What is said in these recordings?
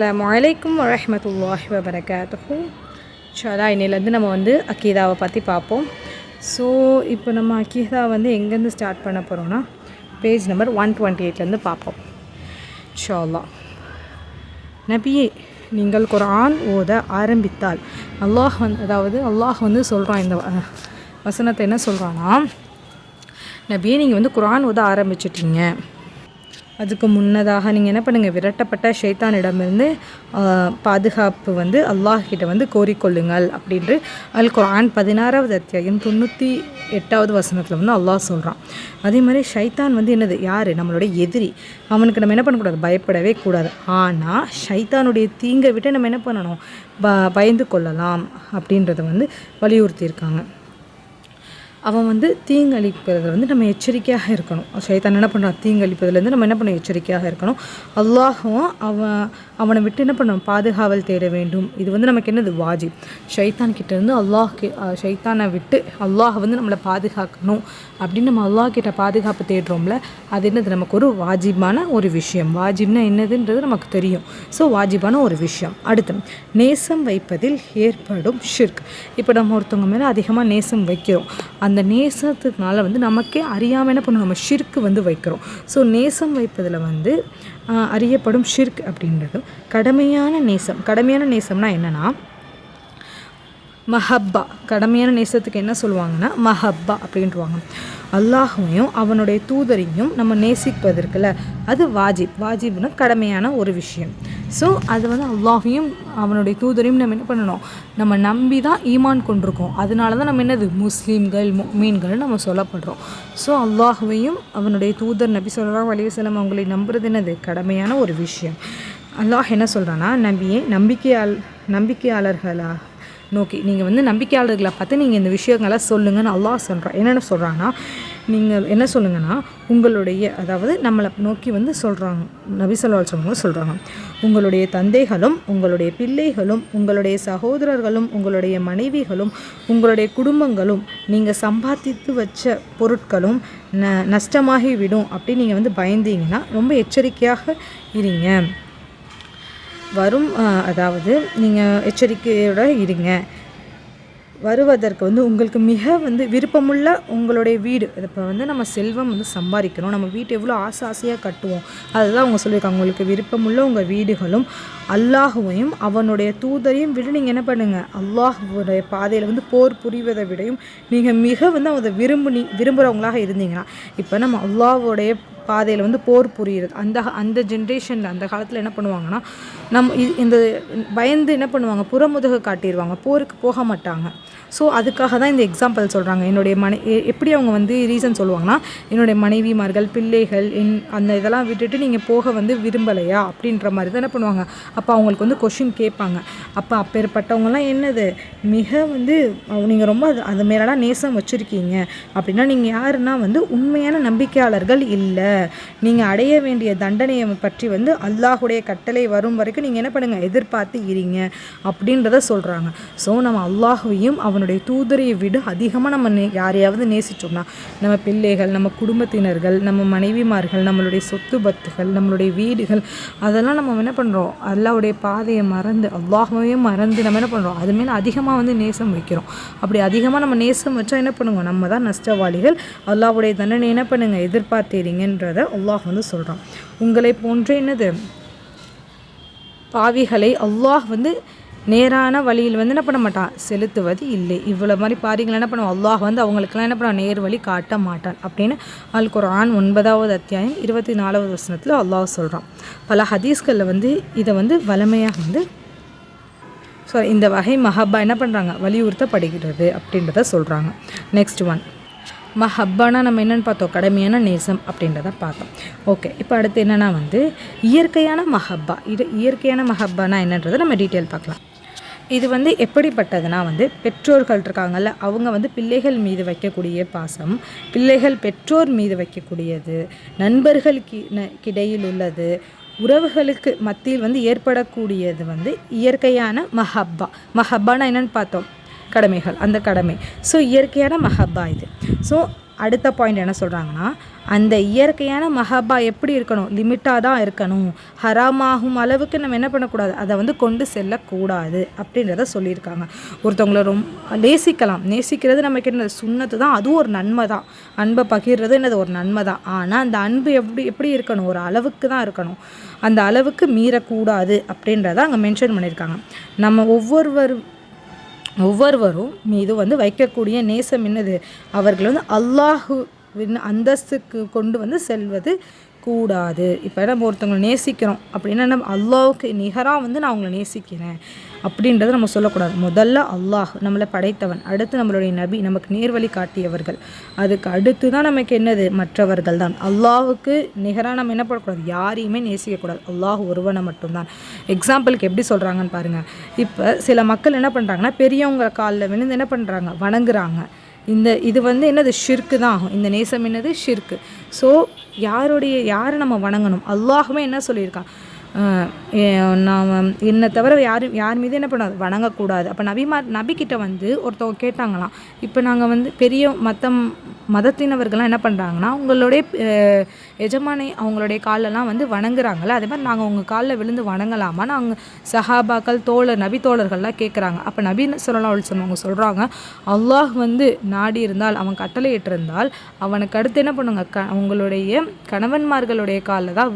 அலாம் வலைக்கும் வரமத்துல்லாஹி வபரகாத்துஹு. ஷாலா இன்னிலேருந்து நம்ம வந்து அக்கீதாவை பற்றி பார்ப்போம். ஸோ இப்போ நம்ம அக்கீதா வந்து எங்கேருந்து ஸ்டார்ட் பண்ண போகிறோம்னா பேஜ் நம்பர் ஒன் டுவெண்ட்டி எயிட்லேருந்து பார்ப்போம். ஷோல்லா நபியே நீங்கள் குரான் ஓத ஆரம்பித்தால் அல்லாஹ் வந்து அதாவது அல்லாஹ் வந்து சொல்கிறான் இந்த வசனத்தை என்ன சொல்கிறான்னா நபியே நீங்கள் வந்து குரான் ஓத ஆரம்பிச்சிட்டிங்க. அதுக்கு முன்னதாக நீங்கள் என்ன பண்ணுங்கள் விரட்டப்பட்ட ஷைத்தானிடமிருந்து பாதுகாப்பு வந்து அல்லாஹிட்ட வந்து கோரிக்கொள்ளுங்கள் அப்படின்று அல் குரான் பதினாறாவது அத்தியாயம் தொண்ணூற்றி எட்டாவது வசனத்தில் வந்து அல்லாஹ் சொல்கிறான் அதே மாதிரி ஷைத்தான் வந்து என்னது? யார்? நம்மளுடைய எதிரி. அவனுக்கு நம்ம என்ன பண்ணக்கூடாது? பயப்படவே கூடாது. ஆனால் ஷைத்தானுடைய தீங்கை விட்டு நம்ம என்ன பண்ணணும்? ப பயந்து கொள்ளலாம் அப்படின்றத வந்து வலியுறுத்தியிருக்காங்க. அவன் வந்து தீங்கழிப்பதில் வந்து நம்ம எச்சரிக்கையாக இருக்கணும். சைத்தான் என்ன பண்ணுறான் தீங்கழிப்பதுலேருந்து நம்ம என்ன பண்ண எச்சரிக்கையாக இருக்கணும். அல்லாஹும் அவன் அவனை விட்டு என்ன பண்ணணும்? பாதுகாவல் தேட வேண்டும். இது வந்து நமக்கு என்னது? வாஜிப். ஷைத்தான் கிட்டேருந்து அல்லாஹ் ஷைத்தானை விட்டு அல்லாஹ் வந்து நம்மளை பாதுகாக்கணும். அப்படின்னு நம்ம அல்லாஹ் கிட்ட பாதுகாப்பு தேடுறோம்ல அது என்னது? நமக்கு ஒரு வாஜிபான ஒரு விஷயம். வாஜிப்னா என்னதுன்றது நமக்கு தெரியும். ஸோ வாஜிபான ஒரு விஷயம். அடுத்து நேசம் வைப்பதில் ஏற்படும் ஷிர்க் இப்போ நம்ம ஒருத்தவங்க மேலே அதிகமாக நேசம் வைக்கிறோம். அந்த நேசத்துக்குனால வந்து நமக்கே அறியாமல் என்ன பண்ணுவோம்? நம்ம ஷிர்க்கு வந்து வைக்கிறோம். ஸோ நேசம் வைப்பதில் வந்து அறியப்படும் ஷிர்க் அப்படின்றது. கடமையான நேசம். கடமையான நேசம்னா என்னென்னா மஹப்பா. கடமையான நேசத்துக்கு என்ன சொல்லுவாங்கன்னா மஹப்பா அப்படின்ட்டுவாங்க அல்லாஹையும் அவனுடைய தூதரையும் நம்ம நேசிப்பதற்குல அது வாஜிப். வாஜிப்னு கடமையான ஒரு விஷயம். ஸோ அது வந்து அல்லாஹையும் அவனுடைய தூதரையும் நம்ம என்ன பண்ணணும்? நம்ம நம்பி தான் ஈமான் கொண்டிருக்கோம். அதனால தான் நம்ம என்னது? முஸ்லீம்கள் மீன்கள் நம்ம சொல்லப்படுறோம். ஸோ அல்லாஹுவையும் அவனுடைய தூதர் நபி சொல்லலாம் வலிவசலம் அவங்களை நம்புறது என்னது? கடமையான ஒரு விஷயம். அல்லாஹ் என்ன சொல்கிறான்னா நம்பியே நம்பிக்கையால் நம்பிக்கையாளர்களாக நோக்கி நீங்கள் வந்து நம்பிக்கையாளர்களை பார்த்து நீங்கள் இந்த விஷயங்களை சொல்லுங்கன்னு அல்லா சொல்கிறான் என்னென்ன சொல்கிறாங்கன்னா நீங்கள் என்ன சொல்லுங்கன்னா உங்களுடைய அதாவது நம்மளை நோக்கி வந்து சொல்கிறாங்க நபிசல்லால் சொல்லுங்க சொல்கிறாங்க உங்களுடைய தந்தைகளும் உங்களுடைய பிள்ளைகளும் உங்களுடைய சகோதரர்களும் உங்களுடைய மனைவிகளும் உங்களுடைய குடும்பங்களும் நீங்கள் சம்பாதித்து வச்ச பொருட்களும் ந நஷ்டமாகிவிடும் அப்படின்னு நீங்கள் வந்து பயந்தீங்கன்னா ரொம்ப எச்சரிக்கையாக இருங்க. வரும் அதாவது நீங்கள் எச்சரிக்கையோடு இருங்க. வருவதற்கு வந்து உங்களுக்கு மிக வந்து விருப்பமுள்ள உங்களுடைய வீடு. இப்போ வந்து நம்ம செல்வம் வந்து சம்பாதிக்கணும் நம்ம வீட்டை எவ்வளோ ஆசை ஆசையாக கட்டுவோம். அதுதான் அவங்க சொல்லியிருக்காங்க. உங்களுக்கு விருப்பமுள்ள உங்கள் வீடுகளும் அல்லாஹுவையும் அவனுடைய தூதரையும் விட நீங்கள் என்ன பண்ணுங்கள் அல்லாஹுடைய பாதையில் வந்து போர் புரிவதை விடையும் நீங்கள் மிக வந்து அதை விரும்பி விரும்புகிறவங்களாக இருந்தீங்கன்னா இப்போ நம்ம அல்லாஹுடைய பாதையில் வந்து போர் புரியுறது அந்த அந்த ஜென்ரேஷனில் அந்த காலத்தில் என்ன பண்ணுவாங்கன்னா நம் இந்த பயந்து என்ன பண்ணுவாங்க புறமுதுக காட்டிடுவாங்க போருக்கு போக மாட்டாங்க. ஸோ அதுக்காக தான் இந்த எக்ஸாம்பிள் சொல்கிறாங்க என்னுடைய மனை எப்படி அவங்க வந்து ரீசன் சொல்லுவாங்கன்னா என்னுடைய மனைவிமார்கள் பிள்ளைகள் என் அந்த இதெல்லாம் விட்டுட்டு நீங்கள் போக வந்து விரும்பலையா? அப்படின்ற மாதிரி தான் என்ன பண்ணுவாங்க. அப்போ அவங்களுக்கு வந்து கொஷின் கேட்பாங்க. அப்போ அப்பேற்பட்டவங்கலாம் என்னது? மிக வந்து நீங்கள் ரொம்ப அது அது மேலாம் நேசம் வச்சுருக்கீங்க. அப்படின்னா நீங்கள் யாருன்னா வந்து உண்மையான நம்பிக்கையாளர்கள் இல்லை. நீங்கள் அடைய வேண்டிய தண்டனையை பற்றி வந்து அல்லாஹுடைய கட்டளை வரும் வரைக்கும் நீங்கள் என்ன பண்ணுங்கள் எதிர்பார்த்து இருங்க அப்படின்றத சொல்கிறாங்க ஸோ நம்ம அல்லாஹுவையும் அவனுடைய தூதரையை விட அதிகமாக நம்ம நே யாரையாவது நேசித்தோம்னா நம்ம பிள்ளைகள் நம்ம குடும்பத்தினர்கள் நம்ம மனைவிமார்கள் நம்மளுடைய சொத்து பத்துகள் நம்மளுடைய வீடுகள் அதெல்லாம் நம்ம என்ன பண்ணுறோம் அல்லாவுடைய பாதையை மறந்து அல்லாஹையும் மறந்து நம்ம என்ன பண்ணுறோம் அது மேலே அதிகமாக வந்து நேசம் வைக்கிறோம். அப்படி அதிகமாக நம்ம நேசம் வச்சா என்ன பண்ணுவோம் நம்ம தான் நஷ்டவாளிகள். அல்லாவுடைய தண்டனை என்ன பண்ணுங்கள் அப்படின்றத அல்லாஹ் வந்து சொல்கிறான் உங்களை போன்ற என்னது? பாவிகளை அல்லாஹ் வந்து நேரான வழியில் வந்து என்ன பண்ண மாட்டான்? செலுத்துவது இல்லை. இவ்வளோ மாதிரி பாரிகள் என்ன பண்ணுவோம் அல்லாஹ் வந்து அவங்களுக்கெல்லாம் என்ன பண்ணுவான்? நேர் வழி காட்ட மாட்டான் அப்படின்னு அல் குரான் ஒன்பதாவது அத்தியாயம் இருபத்தி நாலாவது வசனத்தில் அல்லாஹ் சொல்கிறான் பல ஹதீஸ்களில் வந்து இதை வந்து வலமையாக வந்து ஸோ இந்த வகை மஹப்பா என்ன பண்ணுறாங்க வலியுறுத்தப்படுகிறது அப்படின்றத சொல்கிறாங்க நெக்ஸ்ட் ஒன் மஹப்பானா நம்ம என்னென்னு பார்த்தோம். கடமையான நேசம் அப்படின்றத பார்த்தோம். ஓகே இப்போ அடுத்து என்னென்னா வந்து இயற்கையான மஹப்பா. இது இயற்கையான மஹப்பானா என்னன்றதை நம்ம டீட்டெயில் பார்க்கலாம். இது வந்து எப்படிப்பட்டதுன்னா வந்து பெற்றோர்கள் இருக்காங்கல்ல அவங்க வந்து பிள்ளைகள் மீது வைக்கக்கூடிய பாசம் பிள்ளைகள் பெற்றோர் மீது வைக்கக்கூடியது நண்பர்களுக்கு கிடையில் உள்ளது உறவுகளுக்கு மத்தியில் வந்து ஏற்படக்கூடியது வந்து இயற்கையான மஹப்பா. மஹப்பானா என்னென்னு பார்த்தோம். கடமைகள் அந்த கடமை. ஸோ இயற்கையான மஹப்பா இது. ஸோ அடுத்த பாயிண்ட் என்ன சொல்கிறாங்கன்னா அந்த இயற்கையான மஹபா எப்படி இருக்கணும்? லிமிட்டாக தான் இருக்கணும். ஹராமாகும் அளவுக்கு நம்ம என்ன பண்ணக்கூடாது? அதை வந்து கொண்டு செல்லக்கூடாது அப்படின்றத சொல்லியிருக்காங்க. ஒருத்தவங்கள ரொம்ப நேசிக்கலாம். நேசிக்கிறது நமக்கு என்ன சுண்ணத்து தான். அதுவும் ஒரு நன்மை தான். அன்பை பகிர்றது என்னது? ஒரு நன்மை தான். ஆனால் அந்த அன்பு எப்படி எப்படி இருக்கணும்? ஒரு அளவுக்கு தான் இருக்கணும். அந்த அளவுக்கு மீறக்கூடாது அப்படின்றத அங்கே மென்ஷன் பண்ணியிருக்காங்க. நம்ம ஒவ்வொருவர் ஒவ்வொருவரும் மீது வந்து வைக்கக்கூடிய நேசம் என்னது? அவர்கள் வந்து அல்லாஹுவின் அந்தஸ்துக்கு கொண்டு வந்து செல்வது கூடாது. இப்போ நம்ம ஒருத்தவங்களை நேசிக்கிறோம் அப்படின்னா நம்ம அல்லாஹுக்கு நிகராக வந்து நான் அவங்கள நேசிக்கிறேன். அப்படின்றத நம்ம சொல்லக்கூடாது. முதல்ல அல்லாஹ் நம்மளை படைத்தவன். அடுத்து நம்மளுடைய நபி நமக்கு நேர்வழி காட்டியவர்கள். அதுக்கு அடுத்து தான் நமக்கு என்னது? மற்றவர்கள் தான் அல்லாஹுக்கு நிகராக நம்ம என்ன பண்ணக்கூடாது? யாரையுமே நேசிக்கக்கூடாது. அல்லாஹ் ஒருவனை மட்டும்தான். எக்ஸாம்பிளுக்கு எப்படி சொல்கிறாங்கன்னு பாருங்கள் இப்போ சில மக்கள் என்ன பண்ணுறாங்கன்னா பெரியவங்க காலில் விழுந்து என்ன பண்ணுறாங்க வணங்குறாங்க. இந்த இது வந்து என்னது? ஷிர்க்கு தான் ஆகும். இந்த நேசம் என்னது? ஷிர்க்கு ஸோ யாருடைய யாரை நம்ம வணங்கணும்? அல்லாஹுமே என்ன சொல்லியிருக்கான் நாம் என்னை தவிர யாரும் யார் மீது என்ன பண்ணாது வணங்கக்கூடாது. அப்போ நபிமா நபிக்கிட்ட வந்து ஒருத்தவங்க கேட்டாங்களாம். இப்போ நாங்கள் வந்து பெரிய மற்ற மதத்தினவர்கள்லாம் என்ன பண்ணுறாங்கன்னா உங்களுடைய எஜமானை அவங்களுடைய காலெல்லாம் வந்து வணங்குறாங்களே அதே மாதிரி நாங்கள் உங்கள் காலில் விழுந்து வணங்கலாமா நாங்கள் சஹாபாக்கள் தோழர் நபி தோழர்கள்லாம் கேட்குறாங்க அப்போ நபி சொல்லலாம் அவள் அவங்க சொல்கிறாங்க அல்லாஹ் வந்து நாடி இருந்தால் அவன் கட்டளையிட்டிருந்தால் அவனுக்கு அடுத்து என்ன பண்ணுங்க? க அவங்களுடைய கணவன்மார்களுடைய காலில் தான்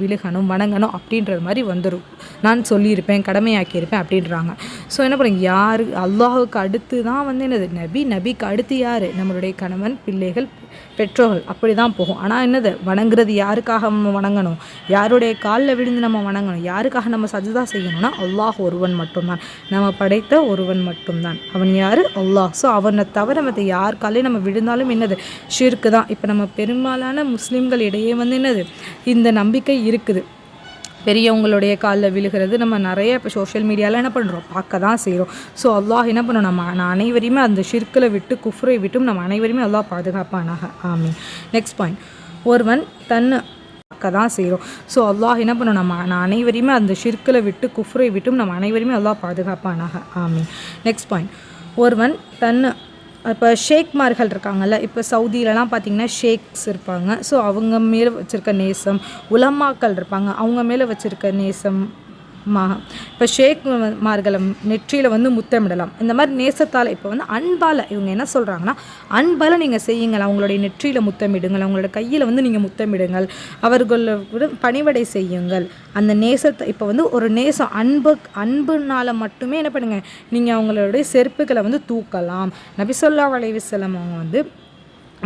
விழுகணும் வணங்கணும் அப்படின்றது மாதிரி வந்துடும் நான் சொல்லியிருப்பேன் கடமையாக்கியிருப்பேன் அப்படின்றாங்க. ஸோ என்ன பண்ணுங்க? யார் அல்லாஹுக்கு அடுத்து தான் வந்து என்னது? நபி நபிக்கு அடுத்து யார்? நம்மளுடைய கணவன் பிள்ளைகள் பெற்றோர்கள் அப்படி தான் போகும். ஆனால் என்னது? வணங்குறது யாருக்காக நம்ம வணங்கணும்? யாருடைய காலில் விழுந்து நம்ம வணங்கணும்? யாருக்காக நம்ம சஜிதா செய்யணும்னா அல்லாஹ் ஒருவன் மட்டும்தான். நம்ம படைத்த ஒருவன் மட்டும்தான். அவன் யார்? அல்லாஹ். ஸோ அவனை தவிர மற்ற யார் காலையும் நம்ம விழுந்தாலும் என்னது? ஷிர்க்கு தான். இப்போ நம்ம பெரும்பாலான முஸ்லீம்கள் இடையே வந்து என்னது? இந்த நம்பிக்கை இருக்குது. பெரியவங்களுடைய காலில் விழுகிறது. நம்ம நிறைய இப்போ சோஷியல் மீடியாவில் என்ன பண்ணுறோம் பார்க்க தான் செய்கிறோம் ஸோ அல்லாஹ் என்ன பண்ணணும் நம்ம நான் அனைவரையுமே அந்த ஷிர்க்கில் விட்டு குஃப்ரை விட்டும் நம்ம அனைவரையுமே அல்லாஹ் பாதுகாப்பானாக. ஆமீன். நெக்ஸ்ட் பாயிண்ட் ஒருவன் தன் பார்க்க தான் செய்கிறோம் ஸோ அல்லாஹ் என்ன பண்ணணும் நம்ம நான் அனைவரையுமே அந்த ஷிர்க்கில் விட்டு குஃப்ரை விட்டும் நம்ம அனைவரையுமே அல்லாஹ் பாதுகாப்பானாக. ஆமீன். நெக்ஸ்ட் பாயிண்ட் ஒருவன் தன் இப்போ ஷேக்மார்கள் இருக்காங்கல்ல இப்போ சவுதியிலலாம் பார்த்தீங்கன்னா ஷேக்ஸ் இருப்பாங்க. ஸோ அவங்க மேலே வச்சுருக்க நேசம் உலமாக்கள் இருப்பாங்க. அவங்க மேலே வச்சுருக்க நேசம் மா இப்போ ஷேக் மார்களை நெற்றியில் வந்து முத்தமிடலாம். இந்த மாதிரி நேசத்தால் இப்போ வந்து அன்பால் இவங்க என்ன சொல்கிறாங்கன்னா அன்பால் நீங்கள் செய்யுங்கள் அவங்களுடைய நெற்றியில் முத்தமிடுங்கள் அவங்களோட கையில் வந்து நீங்கள் முத்தமிடுங்கள் அவர்களோட பணிவடை செய்யுங்கள். அந்த நேசத்தை இப்போ வந்து ஒரு நேசம் அன்பு அன்புனால் மட்டுமே என்ன பண்ணுங்கள் நீங்கள் அவங்களுடைய செருப்புகளை வந்து தூக்கலாம். நபிசொல்லா வளைவு அவங்க வந்து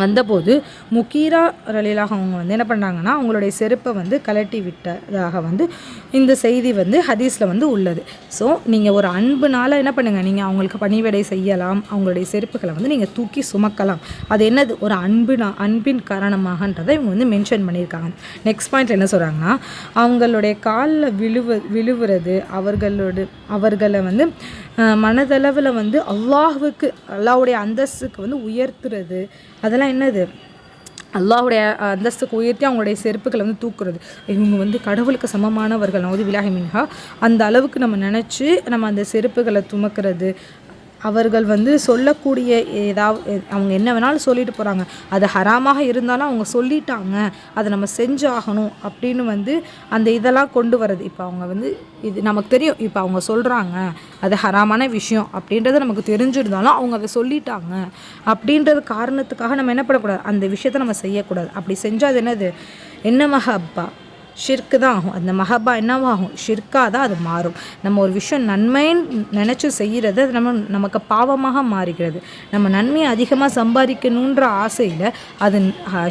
வந்தபோது முக்கீரா ரலீலாக அவங்க வந்து என்ன பண்ணுறாங்கன்னா அவங்களுடைய செருப்பை வந்து கலட்டி விட்டதாக வந்து இந்த செய்தி வந்து ஹதீஸில் வந்து உள்ளது. ஸோ நீங்கள் ஒரு அன்புனால் என்ன பண்ணுங்கள் நீங்கள் அவங்களுக்கு பணிவிடை செய்யலாம் அவங்களுடைய செருப்புகளை வந்து நீங்கள் தூக்கி சுமக்கலாம். அது என்னது? ஒரு அன்புனா அன்பின் காரணமாகன்றதை இவங்க வந்து மென்ஷன் பண்ணியிருக்காங்க. நெக்ஸ்ட் பாயிண்ட் என்ன சொல்கிறாங்கன்னா அவங்களுடைய காலில் விழுவ விழுவுறது அவர்களோட அவர்களை வந்து மனதளவில் வந்து அல்லாஹுவுக்கு அல்லாஹ்வுடைய அந்தஸ்துக்கு வந்து உயர்த்துறது. அதெல்லாம் என்னது? அல்லாஹ்வுடைய அந்தஸ்துக்கு உயர்த்தி அவங்களுடைய செருப்புகளை வந்து தூக்குறது. இவங்க வந்து கடவுளுக்கு சமமானவர்கள் நவது விலாஹி மின்ஹா. அந்த அளவுக்கு நம்ம நினச்சி நம்ம அந்த செருப்புகளை துமக்கிறது. அவர்கள் வந்து சொல்லக்கூடிய ஏதாவது அவங்க என்ன வேணாலும் சொல்லிட்டு போகிறாங்க அது ஹராமாக இருந்தாலும் அவங்க சொல்லிட்டாங்க. அதை நம்ம செஞ்சாகணும் அப்படின்னு வந்து அந்த இதெல்லாம் கொண்டு வர்றது இப்போ அவங்க வந்து இது நமக்கு தெரியும். இப்போ அவங்க சொல்கிறாங்க அது ஹராமான விஷயம் அப்படின்றது நமக்கு தெரிஞ்சிருந்தாலும் அவங்க அதை சொல்லிட்டாங்க அப்படின்றது காரணத்துக்காக நம்ம என்ன பண்ணக்கூடாது? அந்த விஷயத்தை நம்ம செய்யக்கூடாது. அப்படி செஞ்சால் அது என்னது? என்ன மஹப்பா ஷிர்க்கு தான் ஆகும் அந்த மஹபா என்னவாகும்? ஷிர்க்காக தான் அது மாறும். நம்ம ஒரு விஷயம் நன்மைன்னு நினச்சி செய்கிறது அது நம்ம நமக்கு பாவமாக மாறுகிறது. நம்ம நன்மையை அதிகமாக சம்பாதிக்கணுன்ற ஆசையில் அது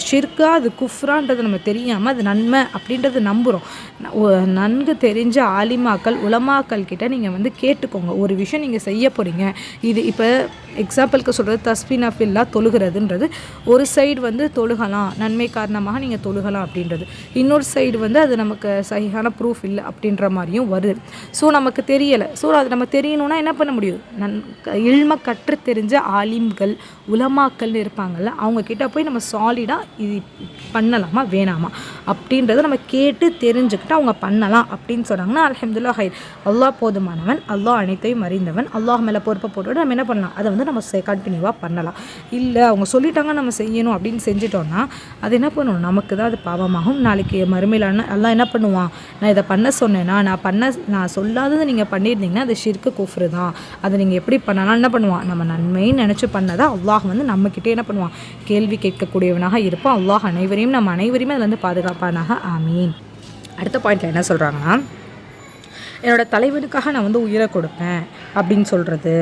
ஷிர்க்கா அது குஃப்ரான்றது நம்ம தெரியாமல் அது நன்மை அப்படின்றது நம்புகிறோம் நன்கு தெரிஞ்ச ஆலிமாக்கள் உலமாக்கள் கிட்ட நீங்கள் வந்து கேட்டுக்கோங்க. ஒரு விஷயம் நீங்கள் செய்ய போகிறீங்க இது இப்போ எக்ஸாம்பிளுக்கு சொல்கிறது தஸ்பின் அஃபில்லா தொழுகிறதுன்றது. ஒரு சைடு வந்து தொழுகலாம். நன்மை காரணமாக நீங்கள் தொழுகலாம் அப்படின்றது. இன்னொரு சைடு வந்து வந்து அது நமக்கு சரியான ப்ரூஃப் இல்லை அப்படின்ற மாதிரியும் வருது. ஸோ நமக்கு தெரியலை. ஸோ அது நம்ம தெரியணும்னா என்ன பண்ண முடியும்? நன் இல்ம கற்று தெரிஞ்ச ஆலிம்கள் உலமாக்கள்னு இருப்பாங்கள்ல அவங்க கிட்ட போய் நம்ம சாலிடாக இது பண்ணலாமா வேணாமா? அப்படின்றத நம்ம கேட்டு தெரிஞ்சுக்கிட்டு அவங்க பண்ணலாம் அப்படின்னு சொன்னாங்கன்னா அலமதுல்லா ஹைர். அல்லாஹ் போதுமானவன் அல்லாஹ் அனைத்தையும் அறிந்தவன். அல்லாஹ் மேலே பொறுப்பை போட்டுவிட்டு நம்ம என்ன பண்ணலாம்? அதை வந்து நம்ம கண்டினியூவாக பண்ணலாம். இல்லை அவங்க சொல்லிட்டாங்க நம்ம செய்யணும் அப்படின்னு செஞ்சிட்டோம்னா அது என்ன பண்ணணும் நமக்கு தான் அது பாவமாகும். நாளைக்கு மறுமையிலான எல்லாம் என்ன பண்ணுவான்? நான் இதை பண்ண சொன்னேன்னா நான் பண்ண நான் சொல்லாததை நீங்கள் பண்ணியிருந்தீங்கன்னா அது ஷிர்க்கு குஃப்ரு தான். அதை நீங்கள் எப்படி பண்ணலாம் என்ன பண்ணுவான்? நம்ம நன்மைன்னு நினச்சி பண்ணதை அல்லாஹ் வந்து நம்மக்கிட்டே என்ன பண்ணுவான்? கேள்வி கேட்கக்கூடியவனாக இருப்போம் அல்லாஹ் அனைவரையும் நம்ம அனைவரையுமே அதில் வந்து பாதுகாப்பானாக. ஆமீன். அடுத்த பாயிண்ட்டில் என்ன சொல்கிறாங்கன்னா என்னோடய தலைவனுக்காக நான் வந்து உயிரை கொடுப்பேன் அப்படின்னு சொல்கிறது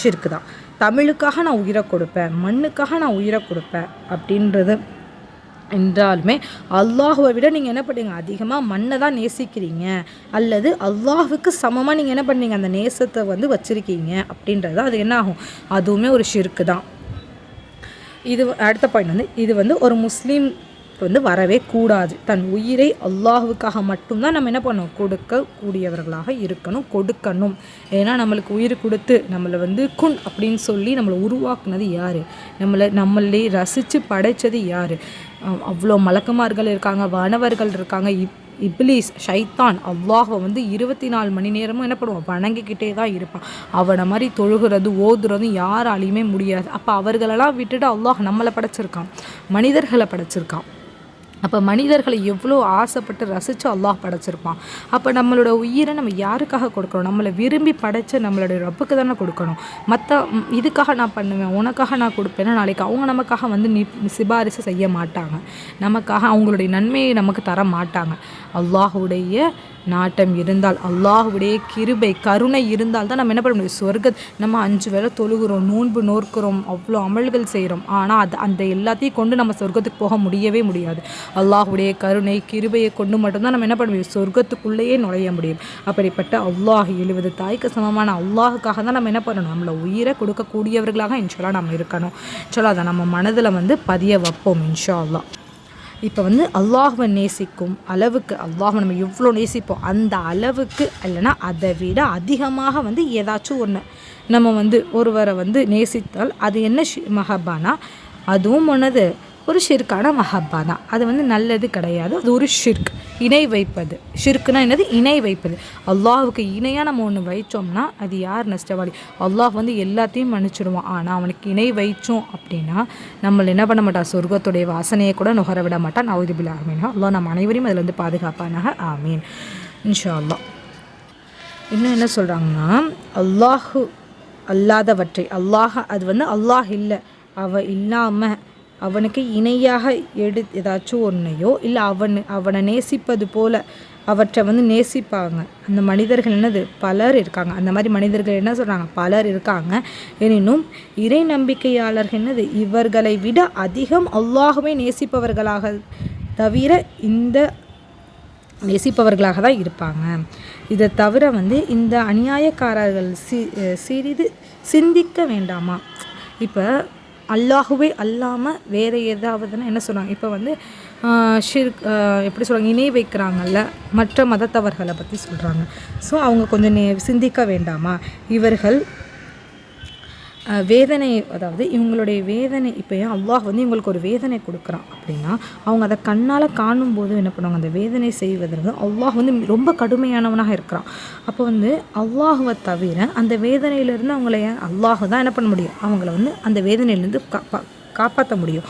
ஷிர்க்கு தான். தமிழுக்காக நான் உயிரை கொடுப்பேன். மண்ணுக்காக நான் உயிரை கொடுப்பேன் அப்படின்றது என்றாலுமே அல்லாஹுவை விட நீங்கள் என்ன பண்ணுறீங்க அதிகமாக மண்ணை தான் நேசிக்கிறீங்க. அல்லது அல்லாஹுக்கு சமமாக நீங்கள் என்ன பண்ணீங்க? அந்த நேசத்தை வந்து வச்சுருக்கீங்க. அப்படின்றது அது என்ன ஆகும்? அதுவுமே ஒரு ஷிர்க்கு தான். இது அடுத்த பாயிண்ட் வந்து இது வந்து ஒரு முஸ்லீம் வந்து வரவே கூடாது. தன் உயிரை அல்லாஹுக்காக மட்டும்தான் நம்ம என்ன பண்ணணும்? கொடுக்க கூடியவர்களாக இருக்கணும் கொடுக்கணும். ஏன்னா நம்மளுக்கு உயிர் கொடுத்து நம்மளை வந்து குன் அப்படின்னு சொல்லி நம்மளை உருவாக்குனது யார்? நம்மளை நம்மளே ரசித்து படைத்தது யார்? அவ்வளோ மலக்குமார்கள் இருக்காங்க வானவர்கள் இருக்காங்க. இப் இப்லீஸ் ஷைத்தான் அல்லாஹை வந்து இருபத்தி நாலு மணி நேரமும் என்ன பண்ணுவான்? வணங்கிக்கிட்டே தான் இருப்பான். அவனை மாதிரி தொழுகிறது ஓதுறதும் யாராலையுமே முடியாது. அப்போ அவர்களெல்லாம் விட்டுட்டு அல்லாஹ் நம்மளை படைச்சிருக்கான் மனிதர்களை படைச்சிருக்கான். அப்போ மனிதர்களை எவ்வளோ ஆசைப்பட்டு ரசித்து அல்லாஹ் படைச்சிருப்பான். அப்போ நம்மளோட உயிரை நம்ம யாருக்காக கொடுக்கணும்? நம்மளை விரும்பி படைச்ச நம்மளுடைய ரப்புக்கு தானே கொடுக்கணும். மற்ற இதுக்காக நான் பண்ணுவேன் உனக்காக நான் கொடுப்பேன்னா நாளைக்கு அவங்க நமக்காக வந்து நி சிபாரிசு செய்ய மாட்டாங்க. நமக்காக அவங்களுடைய நன்மையை நமக்கு தர மாட்டாங்க. அல்லாஹுடைய நாட்டம் இருந்தால் அல்லாஹுடைய கிருபை கருணை இருந்தால் தான் நம்ம என்ன பண்ண முடியும்? சொர்க்க நம்ம அஞ்சு வேளை தொழுகிறோம் நோன்பு நோக்கிறோம் அவ்வளோ அமல்கள் செய்கிறோம். ஆனால் அது அந்த எல்லாத்தையும் கொண்டு நம்ம சொர்க்கத்துக்கு போக முடியவே முடியாது. அல்லாஹுடைய கருணை கிருபையை கொண்டு மட்டும்தான் நம்ம என்ன பண்ண முடியும்? சொர்க்கத்துக்குள்ளேயே நுழைய முடியும். அப்படிப்பட்ட அல்லாஹ் எழுபது தாய்க்கு சமமான அல்லாஹுக்காக தான் நம்ம என்ன பண்ணணும்? நம்மளை உயிரை கொடுக்கக்கூடியவர்களாக இன்ஷால்லா நம்ம இருக்கணும். இன்ஷால்லா அதை நம்ம மனதில் வந்து பதிய வைப்போம் இன்ஷா அல்லா இப்போ வந்து அல்லாஹுவை நேசிக்கும் அளவுக்கு அல்லாஹை நம்ம எவ்வளோ நேசிப்போம் அந்த அளவுக்கு இல்லைன்னா அதை விட அதிகமாக வந்து ஏதாச்சும் ஒன்று நம்ம வந்து ஒருவரை வந்து நேசித்தால் அது என்ன மஹபானா? அதுவும் ஒன்றது ஒரு ஷிர்கான மஹப்பா தான். அது வந்து நல்லது கிடையாது. அது ஒரு ஷிர்க். இணை வைப்பது. ஷிர்க்குனா என்னது? இணை வைப்பது. அல்லாஹுக்கு இணையாக நம்ம ஒன்று வைச்சோம்னா அது யார் நஷ்டவாளி? அல்லாஹ் வந்து எல்லாத்தையும் மன்னிச்சிடுவான். ஆனால் அவனுக்கு இணை வைச்சோம் அப்படின்னா நம்மளை என்ன பண்ண மாட்டான்? சொர்க்கத்துடைய வாசனையை கூட நுகர விட மாட்டான். நவுதிபில் ஆமீனா. அல்லாஹ் நம்ம அனைவரையும் அதில் வந்து பாதுகாப்பானாக. ஆமீன். இன்ஷா அல்லாஹ் இன்னும் என்ன சொல்கிறாங்கன்னா அல்லாஹு அல்லாதவற்றை. அல்லாஹ் அது வந்து அல்லாஹ் இல்லை. அவள் இல்லாமல் அவனுக்கு இணையாக எடு ஏதாச்சும் ஒன்றையோ இல்லை அவன் அவனை நேசிப்பது போல அவற்றை வந்து நேசிப்பாங்க. அந்த மனிதர்கள் என்னது? பலர் இருக்காங்க. அந்த மாதிரி மனிதர்கள் என்ன சொல்கிறாங்க பலர் இருக்காங்க. எனினும் இறை நம்பிக்கையாளர்கள் என்னது? இவர்களை விட அதிகம் அல்லாகவே நேசிப்பவர்களாக தவிர இந்த நேசிப்பவர்களாக தான் இருப்பாங்க. இதை தவிர வந்து இந்த அநியாயக்காரர்கள் சி சிறிது சிந்திக்க வேண்டாமா? இப்போ அல்லாஹுவே அல்லாமல் வேறு ஏதாவதுன்னா என்ன சொல்கிறாங்க இப்போ வந்து ஷிர் எப்படி சொல்கிறாங்க இணை வைக்கிறாங்கல்ல மற்ற மதத்தவர்களை பற்றி சொல்கிறாங்க ஸோ அவங்க கொஞ்சம் நே சிந்திக்க வேண்டாமா? இவர்கள் வேதனை அதாவது இவங்களுடைய வேதனை இப்போ ஏன் அல்லாஹ் வந்து இவங்களுக்கு ஒரு வேதனை கொடுக்குறான் அப்படின்னா அவங்க அதை கண்ணால் காணும்போது என்ன பண்ணுவாங்க? அந்த வேதனை செய்வதற்கு அல்லாஹ் வந்து ரொம்ப கடுமையானவனாக இருக்கிறான். அப்போ வந்து அல்லாஹுவை தவிர அந்த வேதனையிலேருந்து அவங்கள அல்லாஹ் தான் என்ன பண்ண முடியும்? அவங்கள வந்து அந்த வேதனையிலேருந்து காப்பாற்ற முடியும்.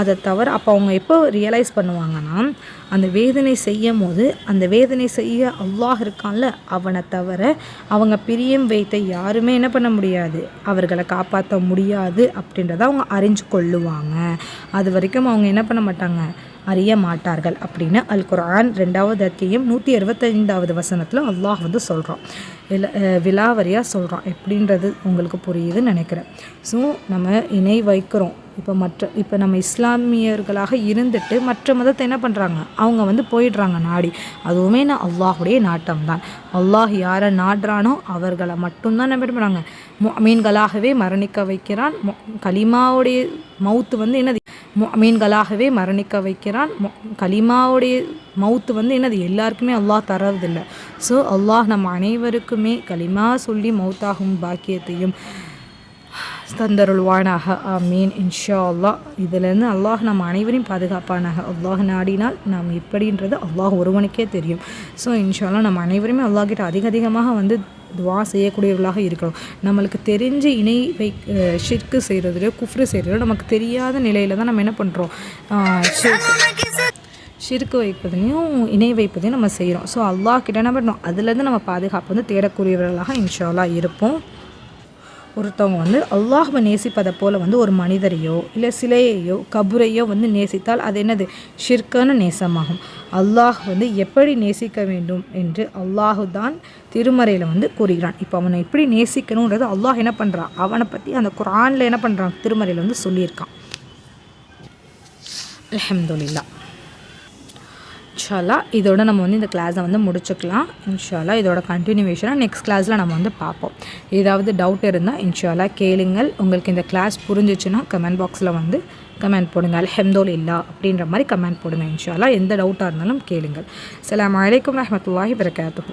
அதை தவிர அப்போ அவங்க எப்போ ரியலைஸ் பண்ணுவாங்கன்னா அந்த வேதனை செய்யும் போது அந்த வேதனை செய்ய அல்லாஹ் இருக்கான்ல அவனை தவிர அவங்க பிரியம் வைத்த யாருமே என்ன பண்ண முடியாது. அவர்களை காப்பாற்ற முடியாது அப்படின்றத அவங்க அறிஞ்சு கொள்ளுவாங்க. அது வரைக்கும் அவங்க என்ன பண்ண மாட்டாங்க? அறிய மாட்டார்கள் அப்படின்னு அல் குரான் ரெண்டாவது அத்தியம் நூற்றி அறுபத்தைந்தாவது வசனத்தில் அல்லாஹ் வந்து சொல்கிறான் வில விலாவரியாக சொல்கிறான் எப்படின்றது உங்களுக்கு புரியுதுன்னு நினைக்கிறேன். ஸோ நம்ம இணை வைக்கிறோம். இப்போ மற்ற இப்போ நம்ம இஸ்லாமியர்களாக இருந்துட்டு மற்ற மதத்தை என்ன பண்ணுறாங்க அவங்க வந்து போயிடுறாங்க நாடி. அதுவுமே நான் அல்லாஹுடைய நாட்டம் தான் அல்லாஹ் யாரை நாடுறானோ அவர்களை மட்டும்தான் நம்ம பண்ணுறாங்க மீன்களாகவே மரணிக்க வைக்கிறான். கலிமாவுடைய மவுத்து வந்து என்னது? மீன்களாகவே மரணிக்க வைக்கிறான். கலிமாவுடைய மவுத்து வந்து என்னது? எல்லாருக்குமே அல்லாஹ் தரதில்லை ஸோ அல்லாஹ் நம்ம அனைவருக்குமே கலிமா சொல்லி மவுத்தாகும் பாக்கியத்தையும் தந்தருள்வானாக. ஆமீன். இன்ஷா அல்லாஹ் இதிலேருந்து அல்லாஹ் நம்ம அனைவரையும் பாதுகாப்பானாக. அல்லாஹ் நாடினால் நாம் எப்படின்றது அல்லாஹ் ஒருவனுக்கே தெரியும். ஸோ இன்ஷால்லாம் நம்ம அனைவருமே அல்லாஹ் கிட்ட அதிக அதிகமாக வந்து துவா செய்யக்கூடியவர்களாக இருக்கணும். நம்மளுக்கு தெரிஞ்சு இணை வை ஷிற்கு செய்கிறதுலையோ குஃப்ரு செய்கிறதோ நமக்கு தெரியாத நிலையில் தான் நம்ம என்ன பண்ணுறோம் சிறுக்கு வைப்பதையும் இணை வைப்பதையும் நம்ம செய்கிறோம் ஸோ அல்லாஹ் கிட்ட என்ன பண்ணணும்? அதுலேருந்து நம்ம பாதுகாப்பு வந்து தேடக்கூடியவர்களாக இன்ஷாலாக இருப்போம். ஒருத்தவங்க வந்து அல்லாஹுவை நேசிப்பதை போல் வந்து ஒரு மனிதரையோ இல்லை சிலையையோ கபுரையோ வந்து நேசித்தால் அது என்னது? ஷிர்கான நேசமாகும். அல்லாஹ் வந்து எப்படி நேசிக்க வேண்டும் என்று அல்லாஹு தான் திருமறையில் வந்து கூறுகிறான். இப்போ அவனை எப்படி நேசிக்கணுன்றது அல்லாஹ் என்ன பண்ணுறான் அவனை பற்றி அந்த குரானில் என்ன பண்ணுறான் திருமறையில் வந்து சொல்லியிருக்கான். அலமதுல்லா இன்ஷாலா இதோட நம்ம வந்து இந்த கிளாஸை வந்து முடிச்சுக்கலாம். இன்ஷாலா இதோட கண்டினியூவேஷனாக நெக்ஸ்ட் கிளாஸில் நம்ம வந்து பார்ப்போம். ஏதாவது டவுட் இருந்தால் இன்ஷாலா கேளுங்கள். உங்களுக்கு இந்த கிளாஸ் புரிஞ்சிச்சுன்னா கமெண்ட் பாக்ஸில் வந்து கமெண்ட் போடுங்க. அல்ஹம்துல் இல்லா அப்படின்ற மாதிரி கமெண்ட் போடுங்க இன்ஷாலா எந்த டவுட்டாக இருந்தாலும் கேளுங்கள். சலாம் அலைக்கும் ரஹமத்துல்லாஹி வரகாத்துஹு